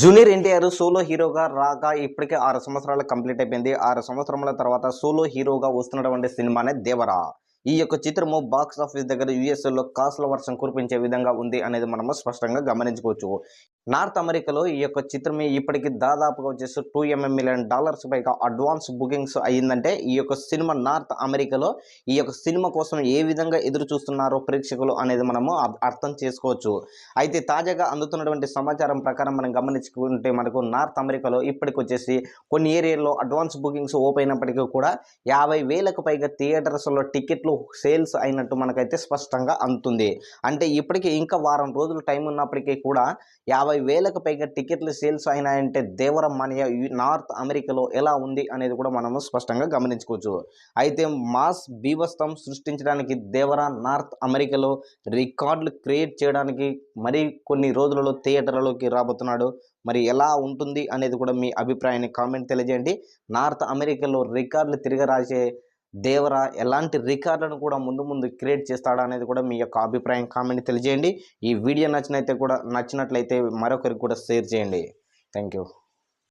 Junior NTR solo హీరోగా రాగా ఇప్పటికే ఆరు సంవత్సరాలు కంప్లీట్ అయిపోయింది. ఆరు సంవత్సరముల తర్వాత సోలో హీరోగా వస్తున్నటువంటి సినిమానే దేవరా. ఈ యొక్క చిత్రము బాక్స్ ఆఫీస్ దగ్గర యుఎస్ఏలో కాసుల వర్షం కురిపించే విధంగా ఉంది అనేది మనము స్పష్టంగా గమనించుకోవచ్చు. నార్త్ అమెరికాలో ఈ యొక్క చిత్రం ఇప్పటికి దాదాపుగా వచ్చేసి టూ ఎంఎం మిలియన్ డాలర్స్ పైగా అడ్వాన్స్ బుకింగ్స్ అయ్యిందంటే ఈ యొక్క సినిమా నార్త్ అమెరికాలో ఈ యొక్క సినిమా కోసం ఏ విధంగా ఎదురు చూస్తున్నారో ప్రేక్షకులు అనేది మనము అర్థం చేసుకోవచ్చు. అయితే తాజాగా అందుతున్నటువంటి సమాచారం ప్రకారం మనం గమనించుకుంటే మనకు నార్త్ అమెరికాలో ఇప్పటికి వచ్చేసి కొన్ని ఏరియాల్లో అడ్వాన్స్ బుకింగ్స్ ఓపెన్ అయినప్పటికీ కూడా యాభై వేలకు పైగా థియేటర్స్లో టికెట్లు సేల్స్ అయినట్టు మనకైతే స్పష్టంగా అందుతుంది. అంటే ఇప్పటికీ ఇంకా వారం రోజులు టైం ఉన్నప్పటికీ కూడా యాభై వేలకు పైగా టికెట్లు సేల్స్ అయినాయంటే దేవరం మానియా నార్త్ అమెరికాలో ఎలా ఉంది అనేది కూడా మనము స్పష్టంగా గమనించుకోవచ్చు. అయితే మాస్ బీభత్సం సృష్టించడానికి దేవరా నార్త్ అమెరికాలో రికార్డులు క్రియేట్ చేయడానికి మరి కొన్ని రోజులలో థియేటర్లలోకి రాబోతున్నాడు. మరి ఎలా ఉంటుంది అనేది కూడా మీ అభిప్రాయాన్ని కామెంట్ తెలియజేయండి. నార్త్ అమెరికాలో రికార్డులు తిరిగి రాసే దేవరా ఎలాంటి రికార్డులను కూడా ముందు ముందు క్రియేట్ చేస్తాడా అనేది కూడా మీ యొక్క అభిప్రాయం కామెంట్ తెలియజేయండి. ఈ వీడియో నచ్చినైతే కూడా నచ్చినట్లయితే మరొకరికి కూడా షేర్ చేయండి. Thank you